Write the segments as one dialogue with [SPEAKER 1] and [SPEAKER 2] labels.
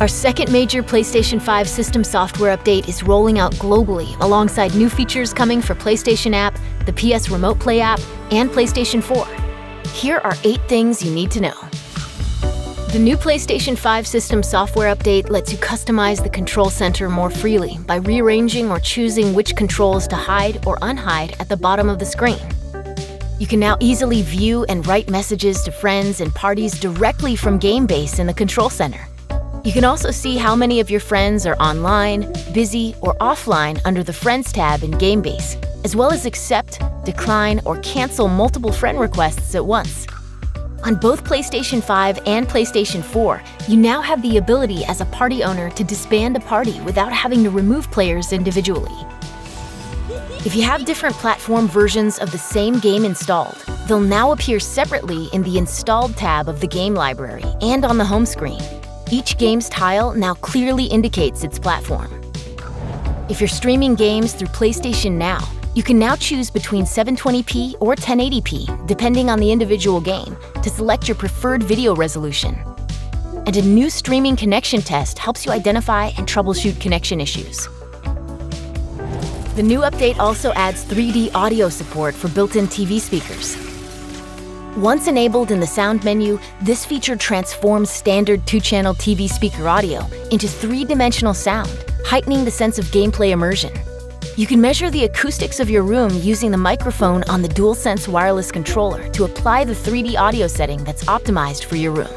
[SPEAKER 1] Our second major PlayStation 5 system software update is rolling out globally alongside new features coming for PlayStation app, the PS Remote Play app, and PlayStation 4. Here are eight things you need to know. The new PlayStation 5 system software update lets you customize the control center more freely by rearranging or choosing which controls to hide or unhide at the bottom of the screen. You can now easily view and write messages to friends and parties directly from GameBase in the control center. You can also see how many of your friends are online, busy, or offline under the Friends tab in GameBase, as well as accept, decline, or cancel multiple friend requests at once. On both PlayStation 5 and PlayStation 4, you now have the ability as a party owner to disband a party without having to remove players individually. If you have different platform versions of the same game installed, they'll now appear separately in the Installed tab of the game library and on the home screen. Each game's tile now clearly indicates its platform. If you're streaming games through PlayStation Now, you can now choose between 720p or 1080p, depending on the individual game, to select your preferred video resolution. And a new streaming connection test helps you identify and troubleshoot connection issues. The new update also adds 3D audio support for built-in TV speakers. Once enabled in the sound menu, this feature transforms standard two-channel TV speaker audio into three-dimensional sound, heightening the sense of gameplay immersion. You can measure the acoustics of your room using the microphone on the DualSense wireless controller to apply the 3D audio setting that's optimized for your room.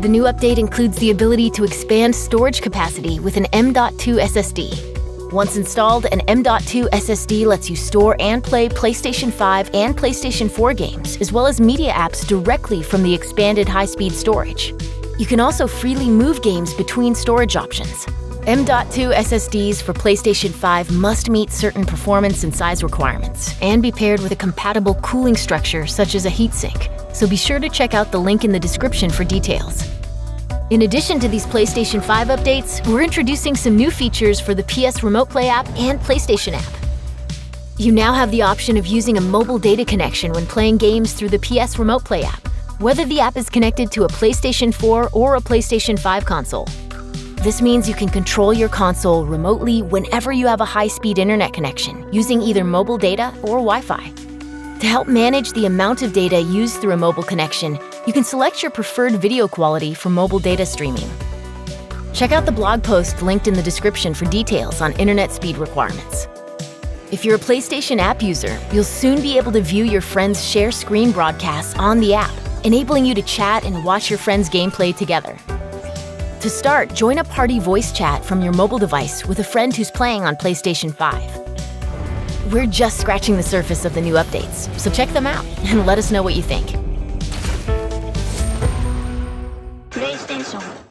[SPEAKER 1] The new update includes the ability to expand storage capacity with an M.2 SSD, once installed, an M.2 SSD lets you store and play PlayStation 5 and PlayStation 4 games, as well as media apps directly from the expanded high-speed storage. You can also freely move games between storage options. M.2 SSDs for PlayStation 5 must meet certain performance and size requirements, and be paired with a compatible cooling structure such as a heatsink, so be sure to check out the link in the description for details. In addition to these PlayStation 5 updates, we're introducing some new features for the PS Remote Play app and PlayStation app. You now have the option of using a mobile data connection when playing games through the PS Remote Play app, whether the app is connected to a PlayStation 4 or a PlayStation 5 console. This means you can control your console remotely whenever you have a high-speed internet connection, using either mobile data or Wi-Fi. To help manage the amount of data used through a mobile connection, you can select your preferred video quality for mobile data streaming. Check out the blog post linked in the description for details on internet speed requirements. If you're a PlayStation app user, you'll soon be able to view your friends' share screen broadcasts on the app, enabling you to chat and watch your friends' gameplay together. To start, join a party voice chat from your mobile device with a friend who's playing on PlayStation 5. We're just scratching the surface of the new updates, so check them out and let us know what you think.
[SPEAKER 2] 项目。